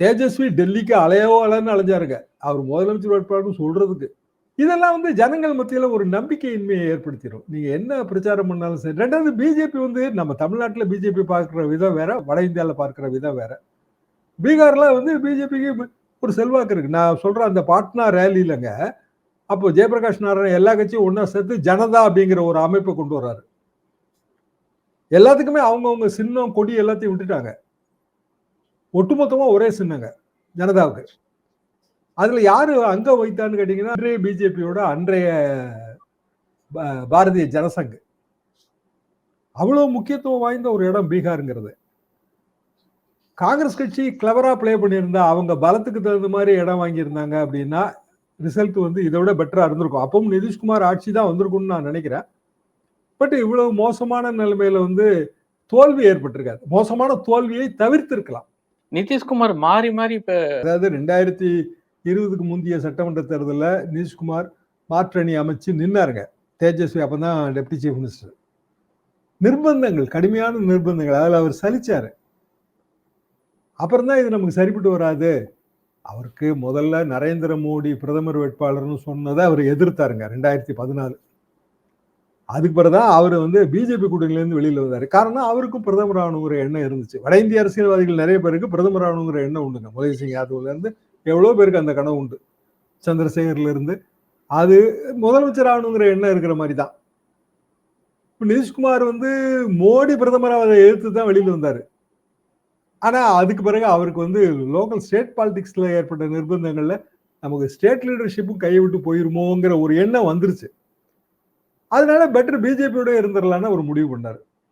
தேஜஸ்வி டெல்லிக்கு அலையவோ அலன்னு அலைஞ்சாருங்க. அவர் முதலமைச்சர் வேட்பாளர்னு சொல்றதுக்கு. இதெல்லாம் வந்து ஜனங்கள் மத்தியில் ஒரு நம்பிக்கையின்மையை ஏற்படுத்திடும் நீங்க என்ன பிரச்சாரம் பண்ணாலும் சரி. ரெண்டாவது பிஜேபி வந்து நம்ம தமிழ்நாட்டில் பிஜேபி பார்க்குற விதம் வேற வட இந்தியாவில் பார்க்குற விதம் வேற. பீகார்ல வந்து பிஜேபிக்கு ஒரு செல்வாக்கு இருக்கு. நான் சொல்ற அந்த பாட்னா ரேலியிலங்க அப்போ ஜெயபிரகாஷ் நாராயணன் எல்லா கட்சியும் ஒன்றா சேர்த்து ஜனதா அப்படிங்கிற ஒரு அமைப்பை கொண்டு வர்றாரு. எல்லாத்துக்குமே அவங்கவுங்க சின்னம் கொடி எல்லாத்தையும் விட்டுட்டாங்க. ஒட்டுமொத்தமா ஒரே சின்னங்க ஜனதாவுக்கு. அதுல யாரு அங்க வைத்தான்னு கேட்டீங்கன்னா அன்றைய பிஜேபியோட அன்றைய பாரதிய ஜனசங்கு. அவ்வளவு முக்கியத்துவம் வாய்ந்த ஒரு இடம் பீகாருங்கிறது. காங்கிரஸ் கட்சி கிளவரா ப்ளே பண்ணியிருந்தா அவங்க பலத்துக்கு தகுந்த மாதிரி இடம் வாங்கியிருந்தாங்க அப்படின்னா ரிசல்ட் வந்து இதை விட பெட்டரா இருந்திருக்கும். அப்பவும் நிதிஷ்குமார் ஆட்சி தான் வந்திருக்கும்னு நான் நினைக்கிறேன். பட் இவ்வளவு மோசமான நிலைமையில வந்து தோல்வி ஏற்பட்டிருக்காது. மோசமான தோல்வியை தவிர்த்திருக்கலாம். நிதிஷ்குமார் மாறி மாறி இப்ப அதாவது ரெண்டாயிரத்தி இருபதுக்கு முந்தைய சட்டமன்ற தேர்தலில் நிதிஷ்குமார் மாற்றணி அமைச்சு நின்னாருங்க. தேஜஸ்வி அப்போ தான் டெப்டி சீஃப் மினிஸ்டர். நிர்பந்தங்கள் கடுமையான நிர்பந்தங்கள் அதில் அவர் சலிச்சாரு. அப்புறம் தான் இது நமக்கு சரிப்பட்டு வராது. அவருக்கு முதல்ல நரேந்திர மோடி பிரதமர் வேட்பாளர்னு சொன்னதை அவர் எதிர்த்தாருங்க ரெண்டாயிரத்தி பதினாலு. அதுக்கு பிறகுதான் அவர் வந்து பிஜேபி கூட்டணியிலேருந்து வெளியில் வந்தார். காரணம் அவருக்கும் பிரதமர் ஆகணுங்கிற எண்ணம் இருந்துச்சு. வட இந்திய அரசியல்வாதிகள் நிறைய பேருக்கு பிரதமர் ஆகணுங்கிற எண்ணம் உண்டுங்க முலாயம் சிங் யாதவ்ல எவ்வளோ பேருக்கு அந்த கனவு உண்டு. சந்திரசேகர்லேருந்து அது முதலமைச்சர் ஆகணுங்கிற எண்ணம் இருக்கிற மாதிரி தான். இப்போ நிதிஷ்குமார் வந்து மோடி பிரதமராக அதை எதிர்த்து தான் வெளியில் வந்தார். ஆனால் அதுக்கு பிறகு அவருக்கு வந்து லோக்கல் ஸ்டேட் பாலிடிக்ஸில் ஏற்பட்ட நிர்பந்தங்களில் நமக்கு ஸ்டேட் லீடர்ஷிப்பும் கைவிட்டு போயிருமோங்கிற ஒரு எண்ணம் வந்துருச்சு. அதனால பெட்டர் பிஜேபியோட இருந்துடலான்னு ஒரு முடிவு பண்ணாரு.